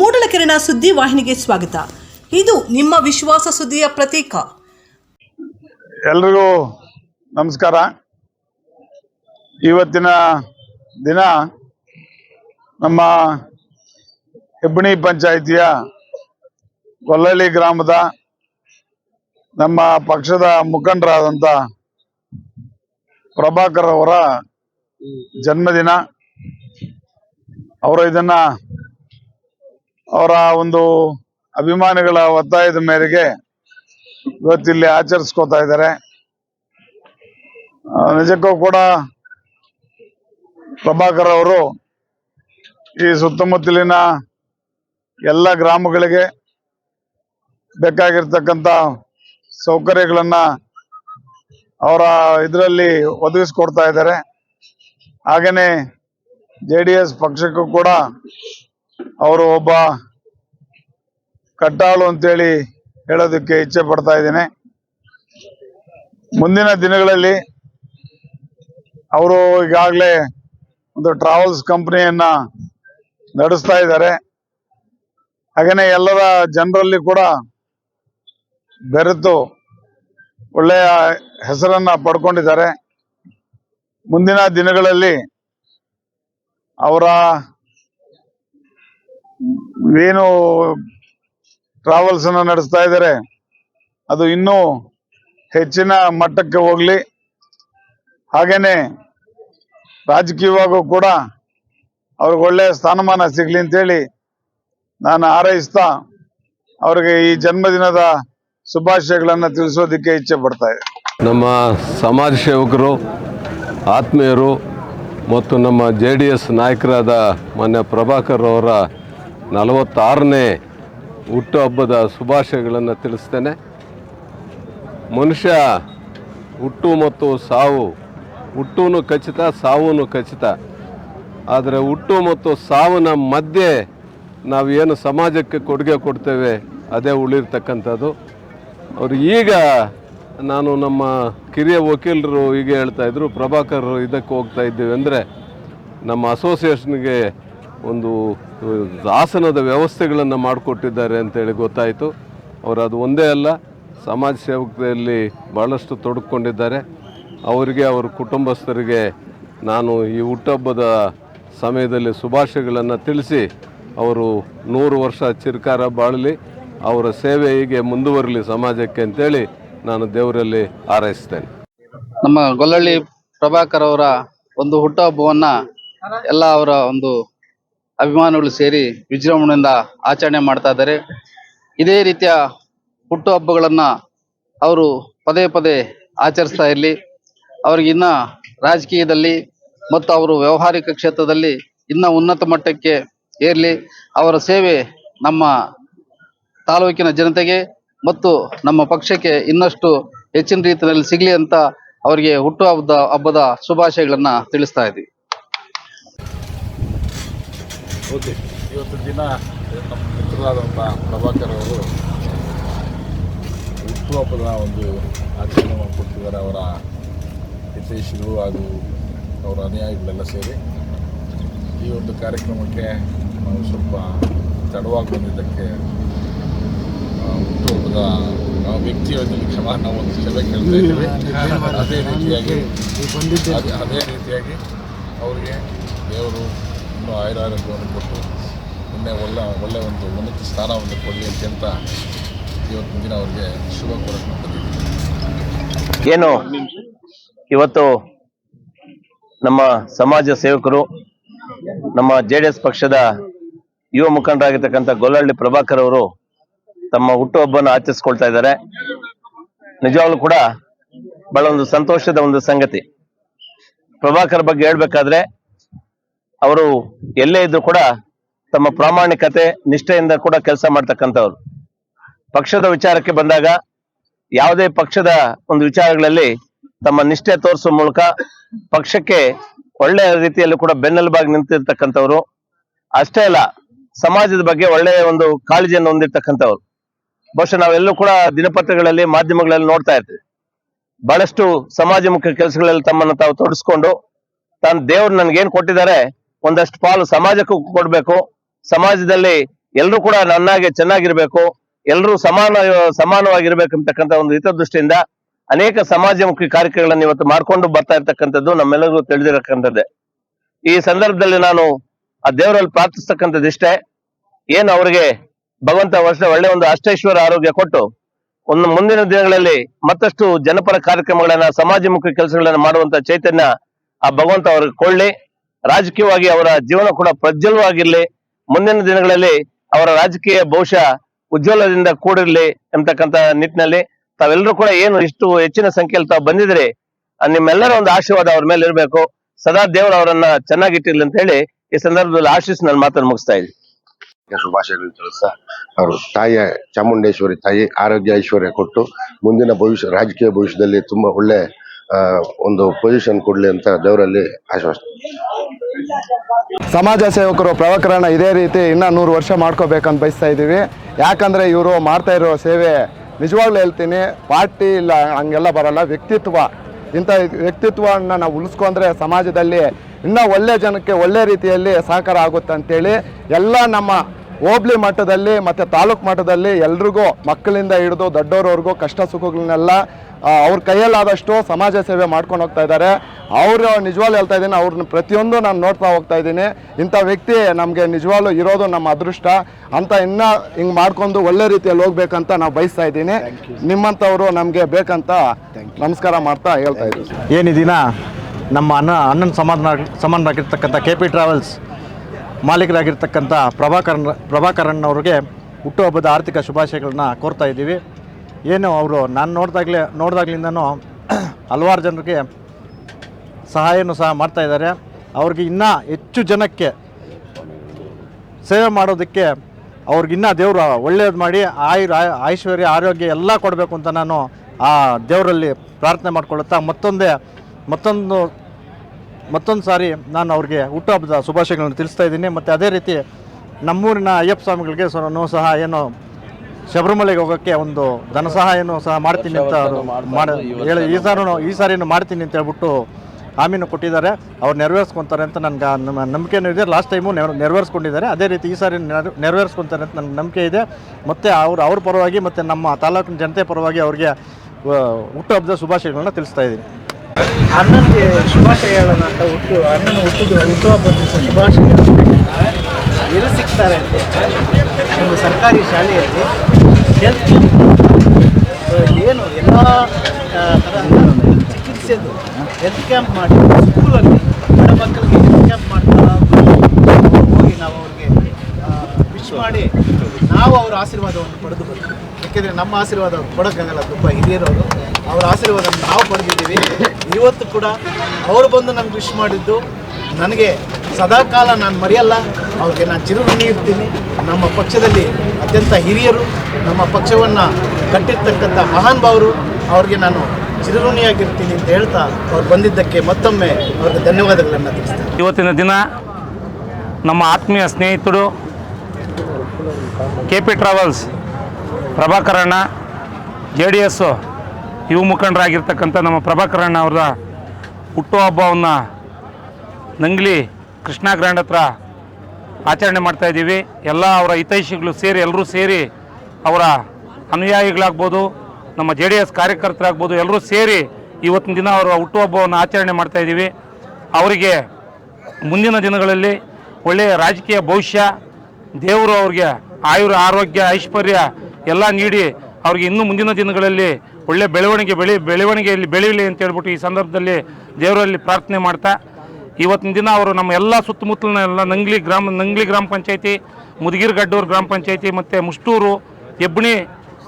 ಮೂಡಲಕೆರೆನ ಸುದ್ದಿ ವಾಹಿನಿಗೆ ಸ್ವಾಗತ. ಇದು ನಿಮ್ಮ ವಿಶ್ವಾಸ ಸುದ್ದಿಯ ಪ್ರತೀಕ. ಎಲ್ರಿಗೂ ನಮಸ್ಕಾರ. ಇವತ್ತಿನ ದಿನ ನಮ್ಮ ಹೆಬ್ಬಣಿ ಪಂಚಾಯಿತಿಯ ಕೊಲ್ಲಳ್ಳಿ ಗ್ರಾಮದ ನಮ್ಮ ಪಕ್ಷದ ಮುಖಂಡರಾದಂಥ ಪ್ರಭಾಕರ್ ಅವರ ಜನ್ಮದಿನ. ಅವರು ಇದನ್ನ ಅವರ ಒಂದು ಅಭಿಮಾನಿಗಳ ಒತ್ತಾಯದ ಮೇರೆಗೆ ಇವತ್ತಿಲ್ಲಿ ಆಚರಿಸ್ಕೋತಾ ಇದ್ದಾರೆ. ನಿಜಕ್ಕೂ ಕೂಡ ಪ್ರಭಾಕರ್ ಅವರು ಈ ಸುತ್ತಮುತ್ತಲಿನ ಎಲ್ಲ ಗ್ರಾಮಗಳಿಗೆ ಬೇಕಾಗಿರ್ತಕ್ಕಂಥ ಸೌಕರ್ಯಗಳನ್ನ ಅವರ ಇದರಲ್ಲಿ ಒದಗಿಸ್ಕೊಡ್ತಾ ಇದ್ದಾರೆ. ಹಾಗೇನೆ ಜೆ ಡಿ ಎಸ್ ಪಕ್ಷಕ್ಕೂ ಕೂಡ ಅವರು ಒಬ್ಬ ಕಟ್ಟಾಳು ಅಂತೇಳಿ ಹೇಳೋದಕ್ಕೆ ಇಚ್ಛೆ ಪಡ್ತಾ ಇದ್ದೇನೆ. ಮುಂದಿನ ದಿನಗಳಲ್ಲಿ ಅವರು ಈಗಾಗಲೇ ಒಂದು ಟ್ರಾವೆಲ್ಸ್ ಕಂಪನಿಯನ್ನ ನಡೆಸ್ತಾ ಇದ್ದಾರೆ. ಹಾಗೆಯೇ ಎಲ್ಲರ ಜನರಲ್ಲಿ ಕೂಡ ಬೆರೆತು ಒಳ್ಳೆಯ ಹೆಸರನ್ನ ಪಡ್ಕೊಂಡಿದ್ದಾರೆ. ಮುಂದಿನ ದಿನಗಳಲ್ಲಿ ಅವರ ಏನು ಟ್ರಾವೆಲ್ಸ್ ಅನ್ನ ನಡೆಸ್ತಾ ಇದ್ದಾರೆ ಅದು ಇನ್ನೂ ಹೆಚ್ಚಿನ ಮಟ್ಟಕ್ಕೆ ಹೋಗ್ಲಿ. ಹಾಗೇನೆ ರಾಜಕೀಯವಾಗೂ ಕೂಡ ಅವ್ರಿಗೆ ಒಳ್ಳೆಯ ಸ್ಥಾನಮಾನ ಸಿಗ್ಲಿ ಅಂತೇಳಿ ನಾನು ಹಾರೈಸ್ತಾ ಅವ್ರಿಗೆ ಈ ಜನ್ಮದಿನದ ಶುಭಾಶಯಗಳನ್ನು ತಿಳಿಸೋದಕ್ಕೆ ಇಚ್ಛೆ ಪಡ್ತಾ ಇದೆ ನಮ್ಮ ಸಮಾಜ ಸೇವಕರು, ಆತ್ಮೀಯರು ಮತ್ತು ನಮ್ಮ ಜೆ ಡಿ ಎಸ್ ನಾಯಕರಾದ ಮಾನ್ಯ ಪ್ರಭಾಕರ್ ಅವರ ನಲವತ್ತಾರನೇ ಹುಟ್ಟುಹಬ್ಬದ ಶುಭಾಶಯಗಳನ್ನು ತಿಳಿಸ್ತೇನೆ. ಮನುಷ್ಯ ಹುಟ್ಟು ಮತ್ತು ಸಾವು ಹುಟ್ಟೂ ಖಚಿತ ಸಾವು ಖಚಿತ. ಆದರೆ ಹುಟ್ಟು ಮತ್ತು ಸಾವಿನ ಮಧ್ಯೆ ನಾವು ಏನು ಸಮಾಜಕ್ಕೆ ಕೊಡುಗೆ ಕೊಡ್ತೇವೆ, ಅದೇ ಉಳಿರ್ತಕ್ಕಂಥದ್ದು. ಅವರು ಈಗ ನಾನು ನಮ್ಮ ಕಿರಿಯ ವಕೀಲರು ಹೀಗೆ ಹೇಳ್ತಾ ಇದ್ರು, ಪ್ರಭಾಕರ್ ಇದಕ್ಕೆ ಹೋಗ್ತಾ ಇದ್ದೀವಿ. ಅಂದರೆ ನಮ್ಮ ಅಸೋಸಿಯೇಷನ್ಗೆ ಒಂದು ಆಸನದ ವ್ಯವಸ್ಥೆಗಳನ್ನು ಮಾಡಿಕೊಟ್ಟಿದ್ದಾರೆ ಅಂತೇಳಿ ಗೊತ್ತಾಯಿತು. ಅವರು ಅದು ಒಂದೇ ಅಲ್ಲ, ಸಮಾಜ ಸೇವಕದಲ್ಲಿ ಭಾಳಷ್ಟು ತೊಡಕೊಂಡಿದ್ದಾರೆ ಅವರಿಗೆ, ಅವರ ಕುಟುಂಬಸ್ಥರಿಗೆ ನಾನು ಈ ಹುಟ್ಟಹಬ್ಬದ ಸಮಯದಲ್ಲಿ ಶುಭಾಶಯಗಳನ್ನು ತಿಳಿಸಿ, ಅವರು ನೂರು ವರ್ಷ ಚಿರಕಾರ ಬಾಳಲಿ, ಅವರ ಸೇವೆ ಹೀಗೆ ಮುಂದುವರಲಿ ಸಮಾಜಕ್ಕೆ ಅಂತೇಳಿ ನಾನು ದೇವರಲ್ಲಿ ಹಾರೈಸ್ತೇನೆ. ನಮ್ಮ ಗೊಲ್ಲಳ್ಳಿ ಪ್ರಭಾಕರ್ ಅವರ ಒಂದು ಹುಟ್ಟಹಬ್ಬವನ್ನು ಎಲ್ಲ ಅವರ ಒಂದು ಅಭಿಮಾನಿಗಳು ಸೇರಿ ವಿಜೃಂಭಣೆಯಿಂದ ಆಚರಣೆ ಮಾಡ್ತಾ ಇದ್ದಾರೆ. ಇದೇ ರೀತಿಯ ಹುಟ್ಟುಹಬ್ಬಗಳನ್ನ ಅವರು ಪದೇ ಪದೇ ಆಚರಿಸ್ತಾ ಇರಲಿ. ಅವ್ರಿಗೆ ಇನ್ನ ರಾಜಕೀಯದಲ್ಲಿ ಮತ್ತು ಅವರು ವ್ಯಾವಹಾರಿಕ ಕ್ಷೇತ್ರದಲ್ಲಿ ಇನ್ನ ಉನ್ನತ ಮಟ್ಟಕ್ಕೆ ಏರ್ಲಿ. ಅವರ ಸೇವೆ ನಮ್ಮ ತಾಲೂಕಿನ ಜನತೆಗೆ ಮತ್ತು ನಮ್ಮ ಪಕ್ಷಕ್ಕೆ ಇನ್ನಷ್ಟು ಹೆಚ್ಚಿನ ರೀತಿಯಲ್ಲಿ ಸಿಗ್ಲಿ ಅಂತ ಅವರಿಗೆ ಹುಟ್ಟುಹಬ್ಬದ ಹಬ್ಬದ ಶುಭಾಶಯಗಳನ್ನ ತಿಳಿಸ್ತಾ ಇದ್ದೀವಿ. ಇವತ್ತು ದಿನ ನಮ್ಮ ಮಿತ್ರರಾದಂಥ ಪ್ರಭಾಕರ್ ಅವರು ಹುಟ್ಟುಹಬ್ಬದ ಒಂದು ಆಚರಣೆ ಮಾಡಿಕೊಡ್ತಿದ್ದಾರೆ ಅವರ ಹಿತೈಷಿಗಳು ಹಾಗೂ ಅವರ ಅನುಯಾಯಿಗಳೆಲ್ಲ ಸೇರಿ. ಈ ಒಂದು ಕಾರ್ಯಕ್ರಮಕ್ಕೆ ನಾವು ಸ್ವಲ್ಪ ತಡವಾಗಿ ಬಂದಿದ್ದಕ್ಕೆ ಹುಟ್ಟುಹಬ್ಬದ ನಾವು ವ್ಯಕ್ತಿಯಲ್ಲಿ ಕ್ಷಮ ನಾವು ಒಂದು ಕ್ಷಮೆ ಕೇಳ್ತಾ ಇದ್ದೀವಿ. ಅದೇ ರೀತಿಯಾಗಿ ಅದೇ ರೀತಿಯಾಗಿ ಅವರಿಗೆ ದೇವರು ಇನ್ನೂ ಆಯುರಾರೋಗ್ಯವನ್ನು ಕೊಟ್ಟು ಇನ್ನೇ ಒಳ್ಳೆ ಒಳ್ಳೆ ಒಂದು ಉನ್ನತ ಸ್ಥಾನವನ್ನು ಕೊಡಲಿ ಅಂತ ಇವತ್ತು ದಿನ ಅವ್ರಿಗೆ ಶುಭ ಕೋರಕ್ಕೆ ಬಂದಿದ್ದೀವಿ ಏನು? ಇವತ್ತು ನಮ್ಮ ಸಮಾಜ ಸೇವಕರು, ನಮ್ಮ ಜೆ ಡಿ ಎಸ್ ಪಕ್ಷದ ಯುವ ಮುಖಂಡರಾಗಿರ್ತಕ್ಕಂಥ ಗೊಲ್ಲಹಳ್ಳಿ ಪ್ರಭಾಕರ್ ಅವರು ತಮ್ಮ ಹುಟ್ಟುಹಬ್ಬನ ಆಚರಿಸ್ಕೊಳ್ತಾ ಇದ್ದಾರೆ. ನಿಜವಾಗ್ಲೂ ಕೂಡ ಬಹಳ ಒಂದು ಸಂತೋಷದ ಒಂದು ಸಂಗತಿ. ಪ್ರಭಾಕರ್ ಬಗ್ಗೆ ಹೇಳ್ಬೇಕಾದ್ರೆ ಅವರು ಎಲ್ಲೇ ಇದ್ರು ಕೂಡ ತಮ್ಮ ಪ್ರಾಮಾಣಿಕತೆ, ನಿಷ್ಠೆಯಿಂದ ಕೂಡ ಕೆಲಸ ಮಾಡ್ತಕ್ಕಂಥವ್ರು. ಪಕ್ಷದ ವಿಚಾರಕ್ಕೆ ಬಂದಾಗ ಯಾವುದೇ ಪಕ್ಷದ ಒಂದು ವಿಚಾರಗಳಲ್ಲಿ ತಮ್ಮ ನಿಷ್ಠೆ ತೋರಿಸುವ ಮೂಲಕ ಪಕ್ಷಕ್ಕೆ ಒಳ್ಳೆಯ ರೀತಿಯಲ್ಲಿ ಕೂಡ ಬೆನ್ನೆಲುಬಾಗಿ ನಿಂತಿರ್ತಕ್ಕಂಥವ್ರು. ಅಷ್ಟೇ ಅಲ್ಲ, ಸಮಾಜದ ಬಗ್ಗೆ ಒಳ್ಳೆಯ ಒಂದು ಕಾಳಜಿಯನ್ನು ಹೊಂದಿರ್ತಕ್ಕಂಥವ್ರು. ಬಹುಶಃ ನಾವೆಲ್ಲೂ ಕೂಡ ದಿನಪತ್ರಿಕೆಗಳಲ್ಲಿ, ಮಾಧ್ಯಮಗಳಲ್ಲಿ ನೋಡ್ತಾ ಇರ್ತೀವಿ. ಬಹಳಷ್ಟು ಸಮಾಜಮುಖಿ ಕೆಲಸಗಳಲ್ಲಿ ತಮ್ಮನ್ನು ತಾವು ತೊಡಸ್ಕೊಂಡು ತಾನು ದೇವ್ರು ನನ್ಗೆ ಏನ್ ಕೊಟ್ಟಿದ್ದಾರೆ ಒಂದಷ್ಟು ಪಾಲು ಸಮಾಜಕ್ಕೂ ಕೊಡ್ಬೇಕು. ಸಮಾಜದಲ್ಲಿ ಎಲ್ಲರೂ ಕೂಡ ನನ್ನಾಗೆ ಚೆನ್ನಾಗಿರ್ಬೇಕು. ಎಲ್ಲರೂ ಸಮಾನ, ಸಮಾನವಾಗಿರ್ಬೇಕು ಅಂತಕ್ಕಂಥ ಒಂದು ಹಿತದೃಷ್ಟಿಯಿಂದ ಅನೇಕ ಸಮಾಜಮುಖಿ ಕಾರ್ಯಕ್ರಮಗಳನ್ನು ಇವತ್ತು ಮಾಡ್ಕೊಂಡು ಬರ್ತಾ ಇರ್ತಕ್ಕಂಥದ್ದು ನಮ್ಮೆಲ್ಲರಿಗೂ ತಿಳಿದಿರತಕ್ಕಂಥದ್ದೇ. ಈ ಸಂದರ್ಭದಲ್ಲಿ ನಾನು ಆ ದೇವರಲ್ಲಿ ಪ್ರಾರ್ಥಿಸ್ತಕ್ಕಂಥದ್ದಿಷ್ಟೇ ಏನು ಅವರಿಗೆ ಭಗವಂತ ವರ್ಷ ಒಳ್ಳೆ ಒಂದು ಅಷ್ಟೈಶ್ವರ ಆರೋಗ್ಯ ಕೊಟ್ಟು ಒಂದು ಮುಂದಿನ ದಿನಗಳಲ್ಲಿ ಮತ್ತಷ್ಟು ಜನಪರ ಕಾರ್ಯಕ್ರಮಗಳನ್ನ, ಸಮಾಜಮುಖಿ ಕೆಲಸಗಳನ್ನ ಮಾಡುವಂತ ಚೈತನ್ಯ ಆ ಭಗವಂತ ಅವ್ರಿಗೆ ಕೊಳ್ಳಿ ರಾಜಕೀಯವಾಗಿ ಅವರ ಜೀವನ ಕೂಡ ಪ್ರಜ್ವಲವಾಗಿರ್ಲಿ. ಮುಂದಿನ ದಿನಗಳಲ್ಲಿ ಅವರ ರಾಜಕೀಯ ಬಹುಶಃ ಉಜ್ವಲದಿಂದ ಕೂಡಿರ್ಲಿ ಎಂತಕ್ಕಂತ ನಿಟ್ಟಿನಲ್ಲಿ ತಾವೆಲ್ಲರೂ ಕೂಡ ಏನು ಇಷ್ಟು ಹೆಚ್ಚಿನ ಸಂಖ್ಯೆಯಲ್ಲಿ ತಾವು ಬಂದಿದ್ರೆ ನಿಮ್ಮೆಲ್ಲರ ಒಂದು ಆಶೀರ್ವಾದ ಅವ್ರ ಮೇಲೆ ಇರಬೇಕು. ಸದಾ ದೇವರು ಅವರನ್ನ ಚೆನ್ನಾಗಿಟ್ಟಿರ್ಲಿ ಅಂತ ಹೇಳಿ ಈ ಸಂದರ್ಭದಲ್ಲಿ ಆಶೀಸ್ ನನ್ನ ಮಾತನ್ನು ಮುಗಿಸ್ತಾ ಇದ್ದೀನಿ. ಶುಭಾಶಯಗಳು ತಿಳಿಸ್ತಾ, ಅವರು ತಾಯಿಯ ಚಾಮುಂಡೇಶ್ವರಿ ತಾಯಿ ಆರೋಗ್ಯ ಐಶ್ವರ್ಯ ಕೊಟ್ಟು ಮುಂದಿನ ಭವಿಷ್ಯ, ರಾಜಕೀಯ ಭವಿಷ್ಯದಲ್ಲಿ ತುಂಬಾ ಒಳ್ಳೆ ಒಂದು ಪೊಸಿಷನ್ ಕೊಡ್ಲಿ ಅಂತ ದೇವರಲ್ಲಿ ಆಶ್ವಾಸ. ಸಮಾಜ ಸೇವಕರು ಪ್ರವಕರಣ ಇದೇ ರೀತಿ ಇನ್ನೂ ನೂರು ವರ್ಷ ಮಾಡ್ಕೋಬೇಕಂತ ಬಯಸ್ತಾ ಇದ್ದೀವಿ. ಯಾಕಂದರೆ ಇವರು ಮಾಡ್ತಾ ಇರೋ ಸೇವೆ ನಿಜವಾಗ್ಲೂ ಹೇಳ್ತೀನಿ, ಪಾರ್ಟಿ ಇಲ್ಲ, ಹಂಗೆಲ್ಲ ಬರಲ್ಲ. ವ್ಯಕ್ತಿತ್ವ, ಇಂಥ ವ್ಯಕ್ತಿತ್ವವನ್ನು ನಾವು ಉಳಿಸ್ಕೊಂಡ್ರೆ ಸಮಾಜದಲ್ಲಿ ಇನ್ನೂ ಒಳ್ಳೆ ಜನಕ್ಕೆ ಒಳ್ಳೆ ರೀತಿಯಲ್ಲಿ ಸಹಕಾರ ಆಗುತ್ತೆ ಅಂತೇಳಿ ಎಲ್ಲ ನಮ್ಮ ಹೋಬ್ಳಿ ಮಟ್ಟದಲ್ಲಿ ಮತ್ತು ತಾಲೂಕು ಮಟ್ಟದಲ್ಲಿ ಎಲ್ರಿಗೂ ಮಕ್ಕಳಿಂದ ಹಿಡಿದು ದೊಡ್ಡವ್ರವರೆಗೂ ಕಷ್ಟ ಸುಖಗಳನ್ನೆಲ್ಲ ಅವ್ರ ಕೈಯಲ್ಲಾದಷ್ಟು ಸಮಾಜ ಸೇವೆ ಮಾಡ್ಕೊಂಡು ಹೋಗ್ತಾ ಇದ್ದಾರೆ. ಅವರು ನಿಜವಾಗ್ಲೂ ಹೇಳ್ತಾ ಇದ್ದೀನಿ ಅವ್ರನ್ನ ಪ್ರತಿಯೊಂದು ನಾನು ನೋಡ್ತಾ ಹೋಗ್ತಾ ಇದ್ದೀನಿ. ಇಂಥ ವ್ಯಕ್ತಿ ನಮಗೆ ನಿಜವಾಗ್ಲು ಇರೋದು ನಮ್ಮ ಅದೃಷ್ಟ. ಅಂತ ಇನ್ನೂ ಹಿಂಗೆ ಮಾಡ್ಕೊಂಡು ಒಳ್ಳೆ ರೀತಿಯಲ್ಲಿ ಹೋಗ್ಬೇಕಂತ ನಾವು ಬಯಸ್ತಾ ಇದ್ದೀನಿ. ನಿಮ್ಮಂಥವ್ರು ನಮಗೆ ಬೇಕಂತ ನಮಸ್ಕಾರ ಮಾಡ್ತಾ ಹೇಳ್ತಾ ಇದ್ದೀನಿ. ಏನಿದ್ದೀನ ದಿನ ನಮ್ಮ ಅಣ್ಣ ಅಣ್ಣನ ಸಮಾನ ಸಮಾನವಾಗಿರ್ತಕ್ಕಂಥ ಕೆ ಪಿ ಟ್ರಾವೆಲ್ಸ್ ಮಾಲೀಕರಾಗಿರ್ತಕ್ಕಂಥ ಪ್ರಭಾಕರನ್ ಪ್ರಭಾಕರನ್ ಅವ್ರಿಗೆ ಹುಟ್ಟುಹಬ್ಬದ ಆರ್ಥಿಕ ಶುಭಾಶಯಗಳನ್ನ ಕೋರ್ತಾ ಇದ್ದೀವಿ. ಏನು ಅವರು ನಾನು ನೋಡಿದಾಗಲೇ, ನೋಡಿದಾಗ್ಲಿಂದನೂ ಹಲವಾರು ಜನರಿಗೆ ಸಹಾಯನೂ ಸಹ ಮಾಡ್ತಾ ಇದ್ದಾರೆ. ಅವ್ರಿಗೆ ಇನ್ನೂ ಹೆಚ್ಚು ಜನಕ್ಕೆ ಸೇವೆ ಮಾಡೋದಕ್ಕೆ ಅವ್ರಿಗಿನ್ನ ದೇವರು ಒಳ್ಳೆಯದು ಮಾಡಿ ಆಯುರ್ ಆಯ್- ಐಶ್ವರ್ಯ, ಆರೋಗ್ಯ ಎಲ್ಲ ಕೊಡಬೇಕು ಅಂತ ನಾನು ಆ ದೇವರಲ್ಲಿ ಪ್ರಾರ್ಥನೆ ಮಾಡಿಕೊಳ್ಳುತ್ತಾ ಮತ್ತೊಂದೇ, ಮತ್ತೊಂದು ಮತ್ತೊಂದು ಸಾರಿ ನಾನು ಅವ್ರಿಗೆ ಹುಟ್ಟುಹಬ್ಬದ ಶುಭಾಶಯಗಳನ್ನು ತಿಳಿಸ್ತಾ ಇದ್ದೀನಿ. ಮತ್ತು ಅದೇ ರೀತಿ ನಮ್ಮೂರಿನ ಅಯ್ಯಪ್ಪ ಸ್ವಾಮಿಗಳಿಗೆ ಸಹ ಸಹ ಏನು ಶಬರಿಮಲೆಗೆ ಹೋಗೋಕ್ಕೆ ಒಂದು ಧನ ಸಹಾಯನೂ ಸಹ ಮಾಡ್ತೀನಿ ಅಂತ ಅವರು ಮಾಡಿ ಹೇಳಿ ಈ ಸಾರೂ ಈ ಸಾರಿನೂ ಮಾಡ್ತೀನಿ ಅಂತ ಹೇಳ್ಬಿಟ್ಟು ಆಮೀನು ಕೊಟ್ಟಿದ್ದಾರೆ. ಅವ್ರು ನೆರವೇರಿಸ್ಕೊತಾರೆ ಅಂತ ನನಗೆ ನಮ್ಮ ನಂಬಿಕೆನೂ ಇದೆ. ಲಾಸ್ಟ್ ಟೈಮು ನೆರ ನೆರವೇರಿಸ್ಕೊಂಡಿದ್ದಾರೆ. ಅದೇ ರೀತಿ ಈ ಸಾರಿ ನೆರ ನೆರವೇರಿಸ್ಕೊತಾರೆ ಅಂತ ನನ್ನ ನಂಬಿಕೆ ಇದೆ. ಮತ್ತು ಅವ್ರು ಅವ್ರ ಪರವಾಗಿ ಮತ್ತು ನಮ್ಮ ತಾಲೂಕಿನ ಜನತೆ ಪರವಾಗಿ ಅವ್ರಿಗೆ ಹುಟ್ಟುಹಬ್ಬದ ಶುಭಾಶಯಗಳನ್ನ ತಿಳಿಸ್ತಾ ಇದ್ದೀನಿ. ಅಣ್ಣನಿಗೆ ಶುಭಾಶಯ ಹೇಳೋಣ ಅಂತ ಹುಟ್ಟು ಅಣ್ಣನ ಹುಟ್ಟಿದ ಹುಟ್ಟುಹಬ್ಬದ ದಿವಸ ಶುಭಾಶಯ ಎಲ್ಲಿ ಸಿಗ್ತಾರೆ ಅಂತ ಒಂದು ಸರ್ಕಾರಿ ಶಾಲೆಯಲ್ಲಿ ಹೆಲ್ತ್ ಏನು ಎಲ್ಲ ಚಿಕಿತ್ಸೆದು ಹೆಲ್ತ್ ಕ್ಯಾಂಪ್ ಮಾಡಿ ಸ್ಕೂಲಲ್ಲಿ ಬಡ ಮಕ್ಕಳಿಗೆ ಹೆಲ್ತ್ ಕ್ಯಾಂಪ್ ಮಾಡ್ತಾರೆ ಹೋಗಿ ನಾವು ಅವ್ರಿಗೆ ವಿಶ್ ಮಾಡಿ ನಾವು ಅವರ ಆಶೀರ್ವಾದವನ್ನು ಪಡೆದು ಬರ್ತೀವಿ. ಯಾಕೆಂದರೆ ನಮ್ಮ ಆಶೀರ್ವಾದ ಕೊಡೋಕ್ಕಾಗಲ್ಲ, ತುಂಬ ಹಿರಿಯರವರು. ಅವರ ಆಶೀರ್ವಾದ ನಾವು ಪಡೆದಿದ್ದೀವಿ. ಇವತ್ತು ಕೂಡ ಅವರು ಬಂದು ನಮ್ಗೆ ವಿಶ್ ಮಾಡಿದ್ದು, ನನಗೆ ಸದಾಕಾಲ ನಾನು ಮರೆಯಲ್ಲ, ಅವ್ರಿಗೆ ನಾನು ಚಿರುಋಣಿ ಇರ್ತೀನಿ ನಮ್ಮ ಪಕ್ಷದಲ್ಲಿ ಅತ್ಯಂತ ಹಿರಿಯರು, ನಮ್ಮ ಪಕ್ಷವನ್ನು ಕಟ್ಟಿರ್ತಕ್ಕಂಥ ಮಹಾನ್ ಅವ್ರಿಗೆ ನಾನು ಚಿರುಋಣಿಯಾಗಿರ್ತೀನಿ ಅಂತ ಹೇಳ್ತಾ ಅವ್ರು ಬಂದಿದ್ದಕ್ಕೆ ಮತ್ತೊಮ್ಮೆ ಅವ್ರಿಗೆ ಧನ್ಯವಾದಗಳನ್ನು ತಿಳಿಸ್ತೀನಿ. ಇವತ್ತಿನ ದಿನ ನಮ್ಮ ಆತ್ಮೀಯ ಸ್ನೇಹಿತರು ಕೆ ಪಿ ಟ್ರಾವೆಲ್ಸ್ ಪ್ರಭಾಕರಣ್ಣ, ಜೆ ಡಿ ಎಸ್ಸು ಯುವ ಮುಖಂಡರಾಗಿರ್ತಕ್ಕಂಥ ನಮ್ಮ ಪ್ರಭಾಕರಣ್ಣ ಅವರ ಹುಟ್ಟುಹಬ್ಬವನ್ನು ನಂಗ್ಲಿ ಕೃಷ್ಣ ಗ್ರ್ಯಾಂಡ್ ಹತ್ರ ಆಚರಣೆ ಮಾಡ್ತಾಯಿದ್ದೀವಿ ಎಲ್ಲ ಅವರ ಹಿತೈಷಿಗಳು ಸೇರಿ, ಎಲ್ಲರೂ ಸೇರಿ ಅವರ ಅನುಯಾಯಿಗಳಾಗ್ಬೋದು, ನಮ್ಮ ಜೆ ಡಿ ಎಸ್ ಕಾರ್ಯಕರ್ತರಾಗ್ಬೋದು, ಎಲ್ಲರೂ ಸೇರಿ ಇವತ್ತಿನ ದಿನ ಅವರ ಹುಟ್ಟುಹಬ್ಬವನ್ನು ಆಚರಣೆ ಮಾಡ್ತಾಯಿದ್ದೀವಿ ಅವರಿಗೆ ಮುಂದಿನ ದಿನಗಳಲ್ಲಿ ಒಳ್ಳೆಯ ರಾಜಕೀಯ ಭವಿಷ್ಯ, ದೇವರು ಅವ್ರಿಗೆ ಆಯುರ, ಆರೋಗ್ಯ, ಐಶ್ವರ್ಯ ಎಲ್ಲ ನೀಡಿ ಅವ್ರಿಗೆ ಇನ್ನೂ ಮುಂದಿನ ದಿನಗಳಲ್ಲಿ ಒಳ್ಳೆ ಬೆಳವಣಿಗೆ ಬೆಳಿ, ಬೆಳವಣಿಗೆಯಲ್ಲಿ ಬೆಳೆಯಲಿ ಅಂತ ಹೇಳ್ಬಿಟ್ಟು ಈ ಸಂದರ್ಭದಲ್ಲಿ ದೇವರಲ್ಲಿ ಪ್ರಾರ್ಥನೆ ಮಾಡ್ತಾ, ಇವತ್ತಿನ ದಿನ ಅವರು ನಮ್ಮ ಎಲ್ಲ ಸುತ್ತಮುತ್ತಲಿನ ನಂಗ್ಲಿ ಗ್ರಾಮ ನಂಗ್ಲಿ ಗ್ರಾಮ ಪಂಚಾಯತಿ ಮುದಗಿರ್ಗಡ್ಡೂರು ಗ್ರಾಮ ಪಂಚಾಯತಿ ಮತ್ತು ಮುಷ್ಟೂರು ಹೆಬ್ಬಣಿ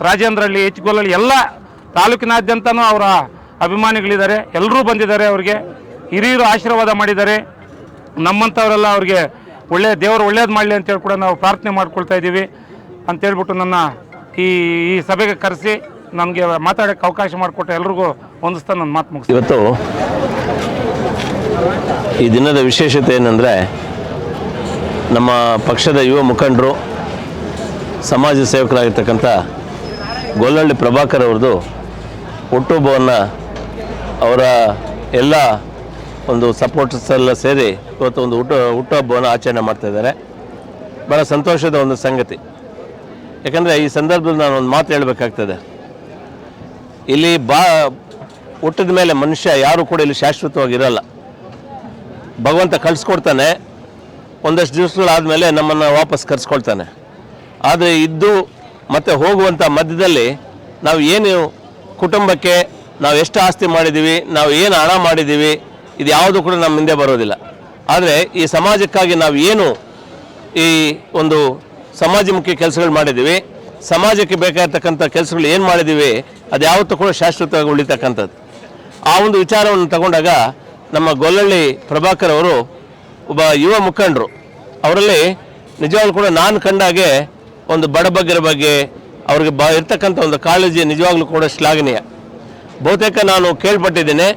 ರಾಜೇಂದ್ರಹಳ್ಳಿ, ಹೆಚ್ಗೋಲಹಳ್ಳಿ ಎಲ್ಲ ತಾಲೂಕಿನಾದ್ಯಂತನೂ ಅವರ ಅಭಿಮಾನಿಗಳಿದ್ದಾರೆ. ಎಲ್ಲರೂ ಬಂದಿದ್ದಾರೆ ಅವರಿಗೆ. ಹಿರಿಯರು ಆಶೀರ್ವಾದ ಮಾಡಿದ್ದಾರೆ. ನಮ್ಮಂಥವರೆಲ್ಲ ಅವ್ರಿಗೆ ಒಳ್ಳೆಯ ದೇವರು ಒಳ್ಳೇದು ಮಾಡಲಿ ಅಂತೇಳಿ ಕೂಡ ನಾವು ಪ್ರಾರ್ಥನೆ ಮಾಡ್ಕೊಳ್ತಾ ಇದ್ದೀವಿ. ಅಂತೇಳ್ಬಿಟ್ಟು ನನ್ನ ಈ ಈ ಸಭೆಗೆ ಕರೆಸಿ ನಮಗೆ ಮಾತಾಡೋಕ್ಕೆ ಅವಕಾಶ ಮಾಡಿಕೊಟ್ಟ ಎಲ್ರಿಗೂ ಹೊಂದಿಸ್ತಾ ನನ್ನ ಮಾತು ಮುಗಿಸ್ತೀನಿ. ಇವತ್ತು ಈ ದಿನದ ವಿಶೇಷತೆ ಏನಂದರೆ ನಮ್ಮ ಪಕ್ಷದ ಯುವ ಮುಖಂಡರು, ಸಮಾಜ ಸೇವಕರಾಗಿರ್ತಕ್ಕಂಥ ಗೊಲ್ಲಳ್ಳಿ ಪ್ರಭಾಕರ್ ಅವ್ರದ್ದು ಹುಟ್ಟುಹಬ್ಬವನ್ನು ಅವರ ಎಲ್ಲ ಒಂದು ಸಪೋರ್ಟ್ಸ್ ಎಲ್ಲ ಸೇರಿ ಇವತ್ತು ಒಂದು ಹುಟ್ಟು ಹುಟ್ಟುಹಬ್ಬವನ್ನು ಆಚರಣೆ ಮಾಡ್ತಾ ಇದ್ದಾರೆ. ಭಾಳ ಸಂತೋಷದ ಒಂದು ಸಂಗತಿ. ಯಾಕಂದರೆ ಈ ಸಂದರ್ಭದಲ್ಲಿ ನಾನು ಒಂದು ಮಾತು ಹೇಳಬೇಕಾಗ್ತದೆ. ಇಲ್ಲಿ ಬಾ, ಹುಟ್ಟಿದ ಮೇಲೆ ಮನುಷ್ಯ ಯಾರು ಕೂಡ ಇಲ್ಲಿ ಶಾಶ್ವತವಾಗಿರಲ್ಲ ಭಗವಂತ ಕಳಿಸ್ಕೊಡ್ತಾನೆ, ಒಂದಷ್ಟು ದಿವಸಗಳಾದಮೇಲೆ ನಮ್ಮನ್ನು ವಾಪಸ್ ಕರೆಸ್ಕೊಳ್ತಾನೆ. ಆದರೆ ಇದ್ದು ಮತ್ತೆ ಹೋಗುವಂಥ ಮಧ್ಯದಲ್ಲಿ ನಾವು ಏನು ಕುಟುಂಬಕ್ಕೆ ನಾವು ಎಷ್ಟು ಆಸ್ತಿ ಮಾಡಿದ್ದೀವಿ ನಾವು ಏನು ಹಣ ಮಾಡಿದ್ದೀವಿ ಇದು ಯಾವುದು ಕೂಡ ನಮ್ಮ ಹಿಂದೆ ಬರೋದಿಲ್ಲ. ಆದರೆ ಈ ಸಮಾಜಕ್ಕಾಗಿ ನಾವು ಏನು ಈ ಒಂದು ಸಮಾಜಮುಖಿ ಕೆಲಸಗಳು ಮಾಡಿದ್ದೀವಿ. ಸಮಾಜಕ್ಕೆ ಬೇಕಾಗಿರ್ತಕ್ಕಂಥ ಕೆಲಸಗಳು ಏನು ಮಾಡಿದ್ದೀವಿ ಅದು ಯಾವತ್ತೂ ಕೂಡ ಶಾಶ್ವತವಾಗಿ ಉಳಿತಕ್ಕಂಥದ್ದು. ಆ ಒಂದು ವಿಚಾರವನ್ನು ತಗೊಂಡಾಗ ನಮ್ಮ ಗೊಲ್ಲಳ್ಳಿ ಪ್ರಭಾಕರ್ ಅವರು ಒಬ್ಬ ಯುವ ಮುಖಂಡರು. ಅವರಲ್ಲಿ ನಿಜವಾಗ್ಲೂ ಕೂಡ ನಾನು ಕಂಡಾಗೆ ಒಂದು ಬಡಬಗ್ಗರ ಬಗ್ಗೆ ಅವ್ರಿಗೆ ಬ ಇರ್ತಕ್ಕಂಥ ಒಂದು ಕಾಳಜಿ ನಿಜವಾಗ್ಲೂ ಕೂಡ ಶ್ಲಾಘನೀಯ. ಬಹುತೇಕ ನಾನು ಕೇಳ್ಪಟ್ಟಿದ್ದೇನೆ,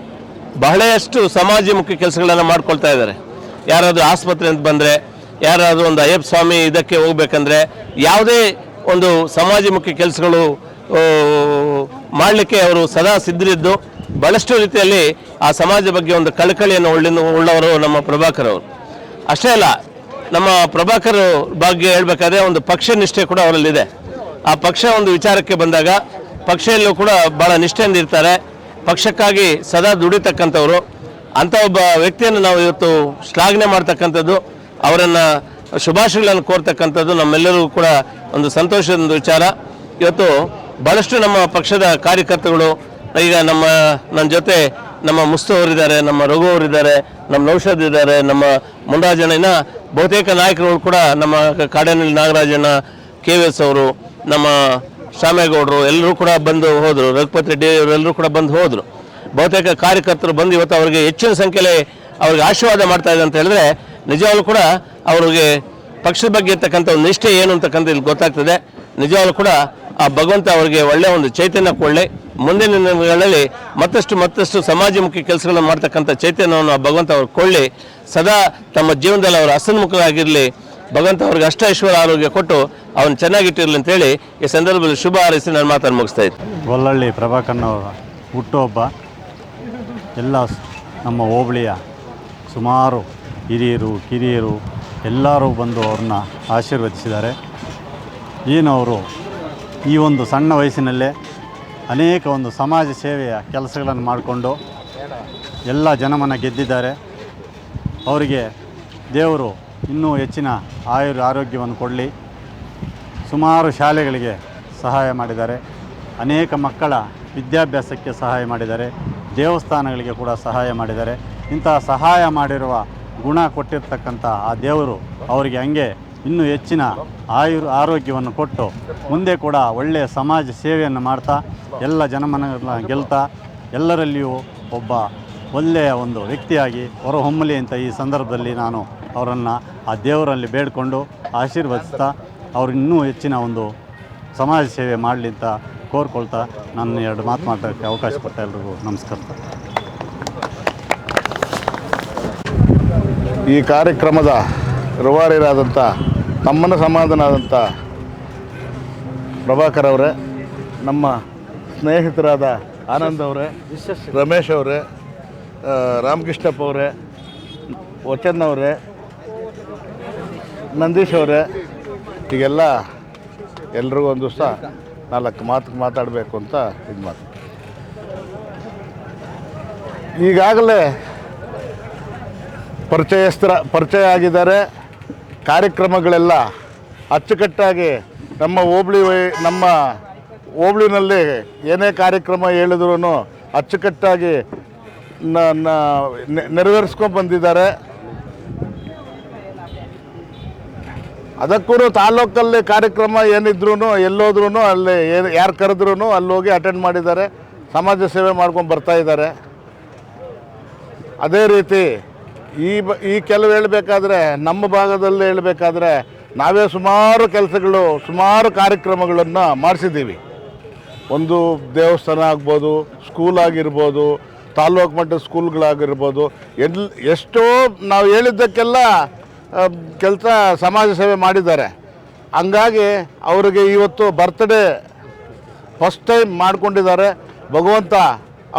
ಬಹಳಷ್ಟು ಸಮಾಜಮುಖಿ ಕೆಲಸಗಳನ್ನು ಮಾಡ್ಕೊಳ್ತಾ ಇದ್ದಾರೆ. ಯಾರಾದರೂ ಆಸ್ಪತ್ರೆ ಅಂತ ಬಂದರೆ ಯಾರಾದರೂ ಒಂದು ಅಯ್ಯಪ್ಪ ಸ್ವಾಮಿ ಇದಕ್ಕೆ ಹೋಗ್ಬೇಕಂದ್ರೆ ಯಾವುದೇ ಒಂದು ಸಮಾಜಮುಖಿ ಕೆಲಸಗಳು ಮಾಡಲಿಕ್ಕೆ ಅವರು ಸದಾ ಸಿದ್ಧರಿದ್ದು ಬಹಳಷ್ಟು ರೀತಿಯಲ್ಲಿ ಆ ಸಮಾಜ ಬಗ್ಗೆ ಒಂದು ಕಳಕಳಿಯನ್ನು ಉಳ್ಳಿ ಉಳ್ಳವರು ನಮ್ಮ ಪ್ರಭಾಕರ್ ಅವರು. ಅಷ್ಟೇ ಅಲ್ಲ, ನಮ್ಮ ಪ್ರಭಾಕರ್ ಬಗ್ಗೆ ಹೇಳಬೇಕಾದ್ರೆ ಒಂದು ಪಕ್ಷ ನಿಷ್ಠೆ ಕೂಡ ಅವರಲ್ಲಿದೆ. ಆ ಪಕ್ಷ ಒಂದು ವಿಚಾರಕ್ಕೆ ಬಂದಾಗ ಪಕ್ಷದಲ್ಲೂ ಕೂಡ ಭಾಳ ನಿಷ್ಠೆಯಿಂದ ಇರ್ತಾರೆ. ಪಕ್ಷಕ್ಕಾಗಿ ಸದಾ ದುಡಿತಕ್ಕಂಥವ್ರು. ಅಂಥ ಒಬ್ಬ ವ್ಯಕ್ತಿಯನ್ನು ನಾವು ಇವತ್ತು ಶ್ಲಾಘನೆ ಮಾಡ್ತಕ್ಕಂಥದ್ದು ಅವರನ್ನು ಶುಭಾಶಯಗಳನ್ನು ಕೋರ್ತಕ್ಕಂಥದ್ದು ನಮ್ಮೆಲ್ಲರಿಗೂ ಕೂಡ ಒಂದು ಸಂತೋಷದ ಒಂದು ವಿಚಾರ. ಇವತ್ತು ಭಾಳಷ್ಟು ನಮ್ಮ ಪಕ್ಷದ ಕಾರ್ಯಕರ್ತಗಳು ಈಗ ನಮ್ಮ ನನ್ನ ಜೊತೆ ನಮ್ಮ ಮುಸ್ತು ಅವರಿದ್ದಾರೆ, ನಮ್ಮ ರಘು ಅವರಿದ್ದಾರೆ, ನಮ್ಮ ನೌಷದ್ ಇದ್ದಾರೆ, ನಮ್ಮ ಮುಂಡಾಜಣ್ಣ ಬಹುತೇಕ ನಾಯಕರುಗಳು ಕೂಡ ನಮ್ಮ Kadenahalli Nagarajanna K V S ಅವರು, ನಮ್ಮ ಶ್ಯಾಮೇಗೌಡರು ಎಲ್ಲರೂ ಕೂಡ ಬಂದು ಹೋದರು, ರಘುಪತಿ ರೆಡ್ಡಿ ಅವರೆಲ್ಲರೂ ಕೂಡ ಬಂದು ಹೋದರು. ಬಹುತೇಕ ಕಾರ್ಯಕರ್ತರು ಬಂದು ಇವತ್ತು ಅವರಿಗೆ ಹೆಚ್ಚಿನ ಸಂಖ್ಯೆಯಲ್ಲಿ ಅವ್ರಿಗೆ ಆಶೀರ್ವಾದ ಮಾಡ್ತಾ ಇದೆ ಅಂತ ಹೇಳಿದ್ರೆ ನಿಜವಾಗ್ಲೂ ಕೂಡ ಅವರಿಗೆ ಪಕ್ಷದ ಬಗ್ಗೆ ಇರ್ತಕ್ಕಂಥ ಒಂದು ನಿಷ್ಠೆ ಏನು ಅಂತಕ್ಕಂಥ ಇಲ್ಲಿ ಗೊತ್ತಾಗ್ತದೆ. ನಿಜವಾಗ್ಲೂ ಕೂಡ ಆ ಭಗವಂತ ಅವರಿಗೆ ಒಳ್ಳೆಯ ಒಂದು ಚೈತನ್ಯ ಕೊಡಲಿ. ಮುಂದಿನ ದಿನಗಳಲ್ಲಿ ಮತ್ತಷ್ಟು ಮತ್ತಷ್ಟು ಸಮಾಜಮುಖಿ ಕೆಲಸಗಳನ್ನು ಮಾಡ್ತಕ್ಕಂಥ ಚೈತನ್ಯವನ್ನು ಆ ಭಗವಂತ ಅವ್ರಿಗೆ ಕೊಳ್ಳಿ ಸದಾ ತಮ್ಮ ಜೀವನದಲ್ಲಿ ಅವರು ಹಸನ್ಮುಖರಾಗಿರಲಿ ಭಗವಂತ ಅವ್ರಿಗೆ ಅಷ್ಟ ಐಶ್ವರ್ಯ ಆರೋಗ್ಯ ಕೊಟ್ಟು ಅವನು ಚೆನ್ನಾಗಿಟ್ಟಿರಲಿ ಅಂತೇಳಿ ಈ ಸಂದರ್ಭದಲ್ಲಿ ಶುಭ ಹಾರೈಸಿ ನಾನು ಮಾತನ್ನು ಮುಗಿಸ್ತಾ ಇದ್ದೀನಿ ಪ್ರಭಾಕರ್ನ ಪ್ರಭಾಕರ್ನವರ ಹುಟ್ಟುಹಬ್ಬ. ಎಲ್ಲ ನಮ್ಮ ಹೋಬಳಿಯ ಸುಮಾರು ಹಿರಿಯರು, ಕಿರಿಯರು ಎಲ್ಲರೂ ಬಂದು ಅವ್ರನ್ನ ಆಶೀರ್ವದಿಸಿದ್ದಾರೆ. ಅವರು ಈ ಒಂದು ಸಣ್ಣ ವಯಸ್ಸಿನಲ್ಲೇ ಅನೇಕ ಒಂದು ಸಮಾಜ ಸೇವೆಯ ಕೆಲಸಗಳನ್ನು ಮಾಡಿಕೊಂಡು ಎಲ್ಲ ಜನಮನ ಗೆದ್ದಿದ್ದಾರೆ. ಅವರಿಗೆ ದೇವರು ಇನ್ನೂ ಹೆಚ್ಚಿನ ಆಯುರ್ ಆರೋಗ್ಯವನ್ನು ಕೊಡಲಿ. ಸುಮಾರು ಶಾಲೆಗಳಿಗೆ ಸಹಾಯ ಮಾಡಿದ್ದಾರೆ. ಅನೇಕ ಮಕ್ಕಳ ವಿದ್ಯಾಭ್ಯಾಸಕ್ಕೆ ಸಹಾಯ ಮಾಡಿದ್ದಾರೆ. ದೇವಸ್ಥಾನಗಳಿಗೆ ಕೂಡ ಸಹಾಯ ಮಾಡಿದ್ದಾರೆ. ಇಂತಹ ಸಹಾಯ ಮಾಡಿರುವ ಗುಣ ಕೊಟ್ಟಿರ್ತಕ್ಕಂಥ ಆ ದೇವರು ಅವರಿಗೆ ಹಂಗೆ ಇನ್ನೂ ಹೆಚ್ಚಿನ ಆಯುರ್ ಆರೋಗ್ಯವನ್ನು ಕೊಟ್ಟು ಮುಂದೆ ಕೂಡ ಒಳ್ಳೆಯ ಸಮಾಜ ಸೇವೆಯನ್ನು ಮಾಡ್ತಾ, ಎಲ್ಲ ಜನಮನ ಗೆಲ್ತಾ, ಎಲ್ಲರಲ್ಲಿಯೂ ಒಬ್ಬ ಒಳ್ಳೆಯ ಒಂದು ವ್ಯಕ್ತಿಯಾಗಿ ಹೊರಹೊಮ್ಮಲಿ ಅಂತ ಈ ಸಂದರ್ಭದಲ್ಲಿ ನಾನು ಅವರನ್ನು ಆ ದೇವರಲ್ಲಿ ಬೇಡಿಕೊಂಡು ಆಶೀರ್ವದಿಸ್ತಾ ಅವರು ಇನ್ನೂ ಹೆಚ್ಚಿನ ಒಂದು ಸಮಾಜ ಸೇವೆ ಮಾಡಲಿ ಅಂತ ಕೋರ್ಕೊಳ್ತಾ ನನ್ನ ಎರಡು ಮಾತು ಮಾತಾಡೋಕ್ಕೆ ಅವಕಾಶ ಕೊಟ್ಟ ಎಲ್ರಿಗೂ ನಮಸ್ಕಾರ. ಈ ಕಾರ್ಯಕ್ರಮದ ರೂವಾರಿರಾದಂಥ ತಮ್ಮನ ಸಮಾಧಾನಾದಂಥ ಪ್ರಭಾಕರ್ ಅವರೇ, ನಮ್ಮ ಸ್ನೇಹಿತರಾದ ಆನಂದ್ ಅವರೇ, ರಮೇಶ್ ಅವರೇ ರಾಮಕೃಷ್ಣಪ್ಪ ಅವರೇ, ವಚನ್ ಅವರೇ, ನಂದೀಶ್ ಅವರೇ, ಈಗೆಲ್ಲ ಎಲ್ರಿಗೂ ಒಂದು ದಿವಸ ನಾಲ್ಕು ಮಾತು ಮಾತಾಡಬೇಕು ಅಂತ ಇದು ಮಾತು ಈಗಾಗಲೇ ಪರಿಚಯಸ್ತರ ಪರಿಚಯ ಆಗಿದ್ದಾರೆ ಕಾರ್ಯಕ್ರಮಗಳೆಲ್ಲ ಅಚ್ಚುಕಟ್ಟಾಗಿ ನಮ್ಮ ಹೋಬಳಿ ನಮ್ಮ ಹೋಬಳಿನಲ್ಲಿ ಏನೇ ಕಾರ್ಯಕ್ರಮ ಹೇಳಿದ್ರು ಅಚ್ಚುಕಟ್ಟಾಗಿ ನೆರವೇರಿಸ್ಕೊಂಡು ಬಂದಿದ್ದಾರೆ. ಅದಕ್ಕೂ ತಾಲೂಕಲ್ಲಿ ಕಾರ್ಯಕ್ರಮ ಏನಿದ್ರು ಎಲ್ಲೋದ್ರೂ ಅಲ್ಲಿ ಯಾರು ಕರೆದ್ರೂ ಅಲ್ಲಿ ಹೋಗಿ ಅಟೆಂಡ್ ಮಾಡಿದ್ದಾರೆ. ಸಮಾಜ ಸೇವೆ ಮಾಡ್ಕೊಂಡು ಬರ್ತಾ ಇದ್ದಾರೆ. ಅದೇ ರೀತಿ ಈ ಬ, ಈ ಕೆಲವು ಹೇಳಬೇಕಾದ್ರೆ, ನಮ್ಮ ಭಾಗದಲ್ಲಿ ಹೇಳಬೇಕಾದ್ರೆ, ನಾವೇ ಸುಮಾರು ಕೆಲಸಗಳು, ಸುಮಾರು ಕಾರ್ಯಕ್ರಮಗಳನ್ನು ಮಾಡಿಸಿದ್ದೀವಿ. ಒಂದು ದೇವಸ್ಥಾನ ಆಗ್ಬೋದು ಸ್ಕೂಲ್ ಆಗಿರ್ಬೋದು ತಾಲ್ಲೂಕು ಮಟ್ಟದ ಸ್ಕೂಲ್ಗಳಾಗಿರ್ಬೋದು ಎಲ್, ಎಷ್ಟೋ ನಾವು ಹೇಳಿದ್ದಕ್ಕೆಲ್ಲ ಕೆಲಸ ಸಮಾಜ ಸೇವೆ ಮಾಡಿದ್ದಾರೆ. ಹಂಗಾಗಿ ಅವರಿಗೆ ಇವತ್ತು ಬರ್ತ್ಡೇ ಫಸ್ಟ್ ಟೈಮ್ ಮಾಡಿಕೊಂಡಿದ್ದಾರೆ. ಭಗವಂತ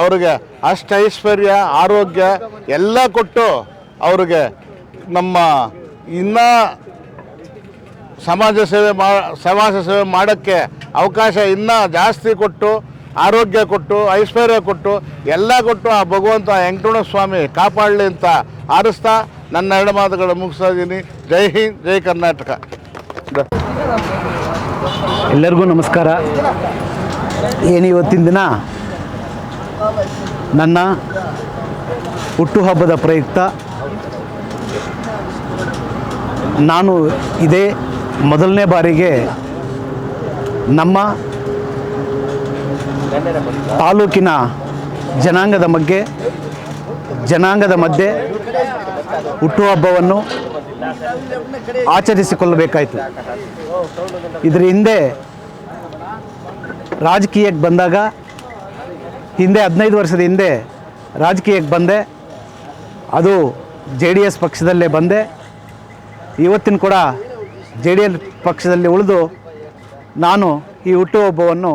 ಅವರಿಗೆ ಅಷ್ಟ ಐಶ್ವರ್ಯ ಆರೋಗ್ಯ ಎಲ್ಲ ಕೊಟ್ಟು ಅವರಿಗೆ ನಮ್ಮ ಇನ್ನೂ ಸಮಾಜ ಸೇವೆ ಮಾ, ಸಮಾಜ ಸೇವೆ ಮಾಡೋಕ್ಕೆ ಅವಕಾಶ ಇನ್ನೂ ಜಾಸ್ತಿ ಕೊಟ್ಟು, ಆರೋಗ್ಯ ಕೊಟ್ಟು, ಐಶ್ವರ್ಯ ಕೊಟ್ಟು, ಎಲ್ಲ ಕೊಟ್ಟು ಆ ಭಗವಂತ ವೆಂಕಟರಮಣ ಸ್ವಾಮಿ ಕಾಪಾಡಲಿ ಅಂತ ಆರಿಸ್ತಾ ನನ್ನ ಎರಡು ಮಾತುಗಳು ಮುಗಿಸ್ತಾ ಇದ್ದೀನಿ. ಜೈ ಹಿಂದ್, ಜೈ ಕರ್ನಾಟಕ. ಎಲ್ಲರಿಗೂ ನಮಸ್ಕಾರ. ಏನು ಇವತ್ತಿನ ದಿನ? ನನ್ನ ಹುಟ್ಟುಹಬ್ಬದ ಪ್ರಯುಕ್ತ ನಾನು ಇದೇ ಮೊದಲನೇ ಬಾರಿಗೆ ನಮ್ಮ ತಾಲೂಕಿನ ಜನಾಂಗದ ಬಗ್ಗೆ ಜನಾಂಗದ ಮಧ್ಯೆ ಹುಟ್ಟುಹಬ್ಬವನ್ನು ಆಚರಿಸಿಕೊಳ್ಳಬೇಕಾಯಿತು. ಇದರ ಹಿಂದೆ ರಾಜಕೀಯಕ್ಕೆ ಬಂದಾಗ, ಹಿಂದೆ ಹದಿನೈದು ವರ್ಷದ ಹಿಂದೆ ರಾಜಕೀಯಕ್ಕೆ ಬಂದೆ. ಅದು ಜೆ ಡಿ ಎಸ್ ಪಕ್ಷದಲ್ಲೇ ಬಂದೆ. ಇವತ್ತಿನ ಕೂಡ ಜೆ ಡಿ ಎಲ್ ಪಕ್ಷದಲ್ಲಿ ಉಳಿದು ನಾನು ಈ ಹುಟ್ಟುಹಬ್ಬವನ್ನು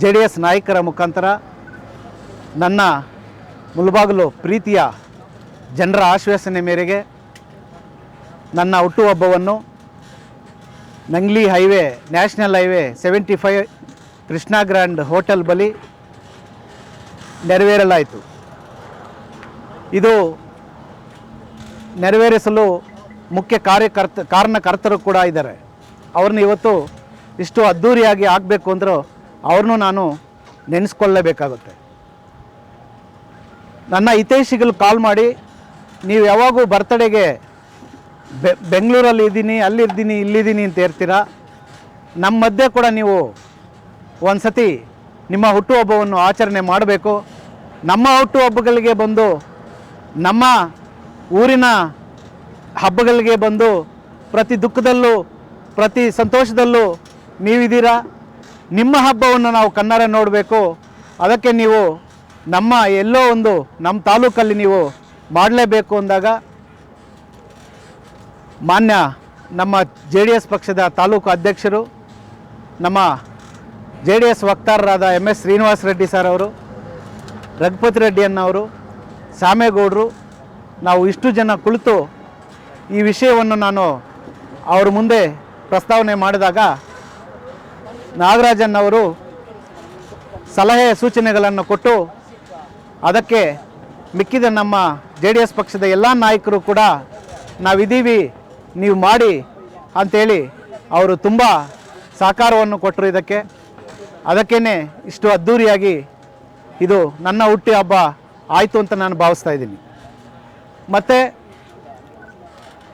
ಜೆ ಡಿ ಎಸ್ ನಾಯಕರ ಮುಖಾಂತರ ನನ್ನ ಮುಲ್ಬಾಗಲು ಪ್ರೀತಿಯ ಜನರ ಆಶ್ವಾಸನೆ ಮೇರೆಗೆ ನನ್ನ ಹುಟ್ಟುಹಬ್ಬವನ್ನು Nangli highway, national highway seventy five Krishna grand hotel ಬಳಿ ನೆರವೇರಲಾಯಿತು. ಇದು ನೆರವೇರಿಸಲು ಮುಖ್ಯ ಕಾರ್ಯಕರ್ತ ಕಾರಣಕರ್ತರು ಕೂಡ ಇದ್ದಾರೆ. ಅವ್ರನ್ನ ಇವತ್ತು ಇಷ್ಟು ಅದ್ಧೂರಿಯಾಗಿ ಆಗಬೇಕು ಅಂದರೂ ಅವ್ರನ್ನೂ ನಾನು ನೆನೆಸ್ಕೊಳ್ಳೇಬೇಕಾಗುತ್ತೆ. ನನ್ನ ಹಿತೈಷಿಗಳು ಕಾಲ್ ಮಾಡಿ, ನೀವು ಯಾವಾಗೂ ಬರ್ತಡೆಗೆ ಬೆ, ಬೆಂಗಳೂರಲ್ಲಿ ಇದ್ದೀನಿ ಅಲ್ಲಿದ್ದೀನಿ ಇಲ್ಲಿದ್ದೀನಿ ಅಂತ ಇರ್ತೀರಾ ನಮ್ಮ ಮಧ್ಯೆ ಕೂಡ ನೀವು ಒಂದು ಸತಿ ನಿಮ್ಮ ಹುಟ್ಟುಹಬ್ಬವನ್ನು ಆಚರಣೆ ಮಾಡಬೇಕು. ನಮ್ಮ ಹುಟ್ಟುಹಬ್ಬಗಳಿಗೆ ಬಂದು ನಮ್ಮ ಊರಿನ ಹಬ್ಬಗಳಿಗೆ ಬಂದು ಪ್ರತಿ ದುಃಖದಲ್ಲೂ, ಪ್ರತಿ ಸಂತೋಷದಲ್ಲೂ ನೀವಿದ್ದೀರಾ? ನಿಮ್ಮ ಹಬ್ಬವನ್ನು ನಾವು ಕಣ್ಣಾರೆ ನೋಡಬೇಕು. ಅದಕ್ಕೆ ನೀವು ನಮ್ಮ ಎಲ್ಲೋ ಒಂದು ನಮ್ಮ ತಾಲೂಕಲ್ಲಿ ನೀವು ಮಾಡಲೇಬೇಕು ಅಂದಾಗ ಮಾನ್ಯ ನಮ್ಮ ಜೆ ಡಿ ಎಸ್ ಪಕ್ಷದ ತಾಲೂಕು ಅಧ್ಯಕ್ಷರು, ನಮ್ಮ J D S ವಕ್ತಾರರಾದ M S Srinivasa Reddy sir ಅವರು, ರಘುಪತಿ ರೆಡ್ಡಿ ಅನ್ನೋರು ಸಾಮೇಗೌಡರು ನಾವು ಇಷ್ಟು ಜನ ಕುಳಿತು ಈ ವಿಷಯವನ್ನು ನಾನು ಅವ್ರ ಮುಂದೆ ಪ್ರಸ್ತಾವನೆ ಮಾಡಿದಾಗ ನಾಗರಾಜನ್ ಅವರು ಸಲಹೆ ಸೂಚನೆಗಳನ್ನು ಕೊಟ್ಟು ಅದಕ್ಕೆ ಮಿಕ್ಕಿದ ನಮ್ಮ ಜೆ ಡಿ ಎಸ್ ಪಕ್ಷದ ಎಲ್ಲ ನಾಯಕರು ಕೂಡ ನಾವಿದ್ದೀವಿ, ನೀವು ಮಾಡಿ ಅಂಥೇಳಿ ಅವರು ತುಂಬ ಸಹಕಾರವನ್ನು ಕೊಟ್ಟರು ಇದಕ್ಕೆ. ಅದಕ್ಕೇ ಇಷ್ಟು ಅದ್ಧೂರಿಯಾಗಿ ಇದು ನನ್ನ ಹುಟ್ಟಿ ಹಬ್ಬ ಆಯಿತು ಅಂತ ನಾನು ಭಾವಿಸ್ತಾ ಇದ್ದೀನಿ. ಮತ್ತು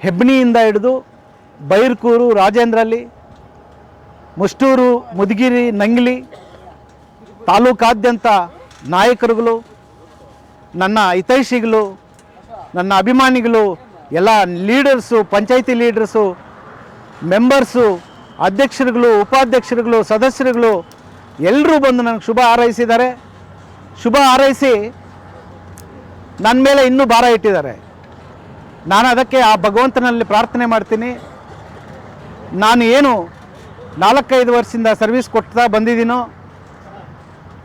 ಹೆಬ್ನಿಯಿಂದ ಹಿಡಿದು ಬೈರ್ಕೂರು, ರಾಜೇಂದ್ರಲ್ಲಿ, ಮುಷ್ಟೂರು, ಮುದಗಿರಿ, ನಂಗ್ಲಿ ತಾಲೂಕಾದ್ಯಂತ ನಾಯಕರುಗಳು, ನನ್ನ ಹಿತೈಷಿಗಳು, ನನ್ನ ಅಭಿಮಾನಿಗಳು, ಎಲ್ಲ ಲೀಡರ್ಸು, ಪಂಚಾಯಿತಿ ಲೀಡರ್ಸು, ಮೆಂಬರ್ಸು, ಅಧ್ಯಕ್ಷರುಗಳು, ಉಪಾಧ್ಯಕ್ಷರುಗಳು, ಸದಸ್ಯರುಗಳು ಎಲ್ಲರೂ ಬಂದು ನನಗೆ ಶುಭ ಹಾರೈಸಿದ್ದಾರೆ. ಶುಭ ಹಾರೈಸಿ ನನ್ನ ಮೇಲೆ ಇನ್ನೂ ಭಾರ ಇಟ್ಟಿದ್ದಾರೆ. ನಾನು ಅದಕ್ಕೆ ಆ ಭಗವಂತನಲ್ಲಿ ಪ್ರಾರ್ಥನೆ ಮಾಡ್ತೀನಿ. ನಾನು ಏನು ನಾಲ್ಕೈದು ವರ್ಷದಿಂದ ಸರ್ವಿಸ್ ಕೊಡ್ತಾ ಬಂದಿದ್ದೀನೋ,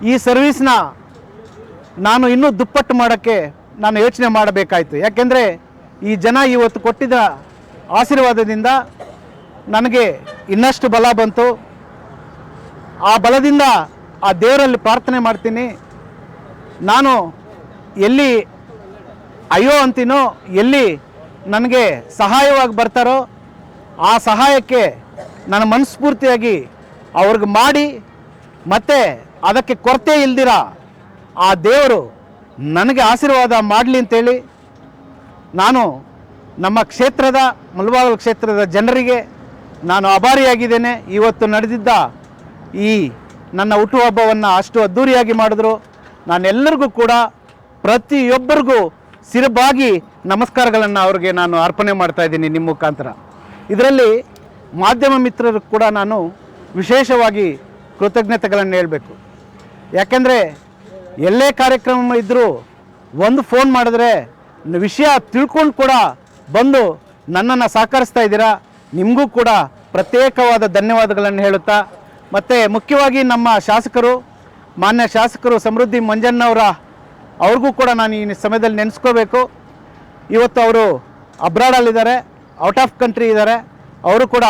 ಈ ಸರ್ವಿಸ್ನ ನಾನು ಇನ್ನೂ ದುಪ್ಪಟ್ಟು ಮಾಡೋಕ್ಕೆ ನಾನು ಯೋಚನೆ ಮಾಡಬೇಕಾಯಿತು. ಯಾಕೆಂದರೆ ಈ ಜನ ಇವತ್ತು ಕೊಟ್ಟಿದ್ದ ಆಶೀರ್ವಾದದಿಂದ ನನಗೆ ಇನ್ನಷ್ಟು ಬಲ ಬಂತು. ಆ ಬಲದಿಂದ ಆ ದೇವರಲ್ಲಿ ಪ್ರಾರ್ಥನೆ ಮಾಡ್ತೀನಿ. ನಾನು ಎಲ್ಲಿ ಅಯ್ಯೋ ಅಂತೀನೋ, ಎಲ್ಲಿ ನನಗೆ ಸಹಾಯವಾಗಿ ಬರ್ತಾರೋ ಆ ಸಹಾಯಕ್ಕೆ ನನ್ನ ಮನಸ್ಫೂರ್ತಿಯಾಗಿ ಅವ್ರಿಗೆ ಮಾಡಿ ಮತ್ತು ಅದಕ್ಕೆ ಕೊರತೆ ಇಲ್ದಿರ ಆ ದೇವರು ನನಗೆ ಆಶೀರ್ವಾದ ಮಾಡಲಿ ಅಂತೇಳಿ ನಾನು ನಮ್ಮ ಕ್ಷೇತ್ರದ ಮುಲ್ಬಾಗಲ್ ಕ್ಷೇತ್ರದ ಜನರಿಗೆ ನಾನು ಅಭಾರಿಯಾಗಿದ್ದೇನೆ ಇವತ್ತು ನಡೆದಿದ್ದ ಈ ನನ್ನ ಹುಟ್ಟುಹಬ್ಬವನ್ನು ಅಷ್ಟು ಅದ್ಧೂರಿಯಾಗಿ ಮಾಡಿದ್ರು. ನಾನೆಲ್ಲರಿಗೂ ಕೂಡ ಪ್ರತಿಯೊಬ್ಬರಿಗೂ ಸಿರಬಾಗಿ ನಮಸ್ಕಾರಗಳನ್ನು ಅವ್ರಿಗೆ ನಾನು ಅರ್ಪಣೆ ಮಾಡ್ತಾ ಇದ್ದೀನಿ ನಿಮ್ಮ ಮುಖಾಂತರ. ಇದರಲ್ಲಿ ಮಾಧ್ಯಮ ಮಿತ್ರರು ಕೂಡ ನಾನು ವಿಶೇಷವಾಗಿ ಕೃತಜ್ಞತೆಗಳನ್ನು ಹೇಳಬೇಕು. ಯಾಕೆಂದರೆ ಎಲ್ಲೇ ಕಾರ್ಯಕ್ರಮ ಇದ್ದರೂ ಒಂದು ಫೋನ್ ಮಾಡಿದ್ರೆ ವಿಷಯ ತಿಳ್ಕೊಂಡು ಕೂಡ ಬಂದು ನನ್ನನ್ನು ಸಹಕರಿಸ್ತಾ ಇದ್ದೀರಾ? ನಿಮಗೂ ಕೂಡ ಪ್ರತ್ಯೇಕವಾದ ಧನ್ಯವಾದಗಳನ್ನು ಹೇಳುತ್ತಾ? ಮತ್ತು ಮುಖ್ಯವಾಗಿ ನಮ್ಮ ಶಾಸಕರು, ಮಾನ್ಯ ಶಾಸಕರು ಸಮೃದ್ಧಿ ಮಂಜಣ್ಣವರ ಅವ್ರಿಗೂ ಕೂಡ ನಾನು ಈ ಸಮಯದಲ್ಲಿ ನೆನೆಸ್ಕೋಬೇಕು. ಇವತ್ತು ಅವರು ಅಬ್ರಾಡಲ್ಲಿದ್ದಾರೆ ಔಟ್ ಆಫ್ ಕಂಟ್ರಿ ಇದ್ದಾರೆ. ಅವರು ಕೂಡ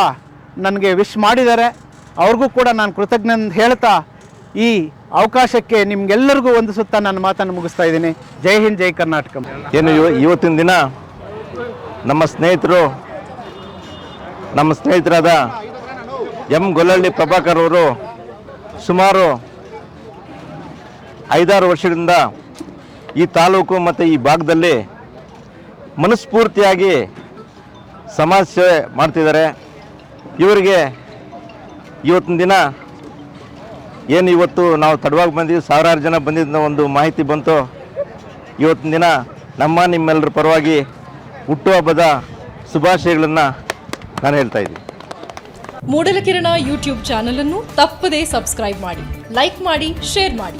ನನಗೆ ವಿಶ್ ಮಾಡಿದ್ದಾರೆ. ಅವ್ರಿಗೂ ಕೂಡ ನಾನು ಕೃತಜ್ಞ ಹೇಳ್ತಾ ಈ ಅವಕಾಶಕ್ಕೆ ನಿಮ್ಗೆಲ್ಲರಿಗೂ ಒಂದು ಸುತ್ತ ನನ್ನ ಮಾತನ್ನು ಮುಗಿಸ್ತಾ ಇದ್ದೀನಿ. ಜೈ ಹಿಂದ್, ಜೈ ಕರ್ನಾಟಕ. ಏನು ಇವ- ಇವತ್ತಿನ ದಿನ ನಮ್ಮ ಸ್ನೇಹಿತರು, ನಮ್ಮ ಸ್ನೇಹಿತರಾದ ಎಂ ಗೊಲ್ಲಳ್ಳಿ ಪ್ರಭಾಕರ್ ಅವರು ಸುಮಾರು ಐದಾರು ವರ್ಷಗಳಿಂದ ಈ ತಾಲೂಕು ಮತ್ತು ಈ ಭಾಗದಲ್ಲಿ ಮನಸ್ಫೂರ್ತಿಯಾಗಿ ಸಮಾಜ ಸೇವೆ ಮಾಡ್ತಿದ್ದಾರೆ. ಇವರಿಗೆ ಇವತ್ತಿನ ದಿನ ಏನು ಇವತ್ತು ನಾವು ತಡವಾಗಿ ಬಂದಿದ್ದು ಸಾವಿರಾರು ಜನ ಬಂದಿದ್ದ ಒಂದು ಮಾಹಿತಿ ಬಂತು. ಇವತ್ತಿನ ದಿನ ನಮ್ಮ ನಿಮ್ಮೆಲ್ಲರ ಪರವಾಗಿ ಹುಟ್ಟುಹಬ್ಬದ ಶುಭಾಶಯಗಳನ್ನು ನಾನು ಹೇಳ್ತಾ ಇದ್ದೀನಿ. ಮೂಡಲಕಿರಣ ಯೂಟ್ಯೂಬ್ ಚಾನಲನ್ನು ತಪ್ಪದೇ ಸಬ್ಸ್ಕ್ರೈಬ್ ಮಾಡಿ, ಲೈಕ್ ಮಾಡಿ, ಶೇರ್ ಮಾಡಿ.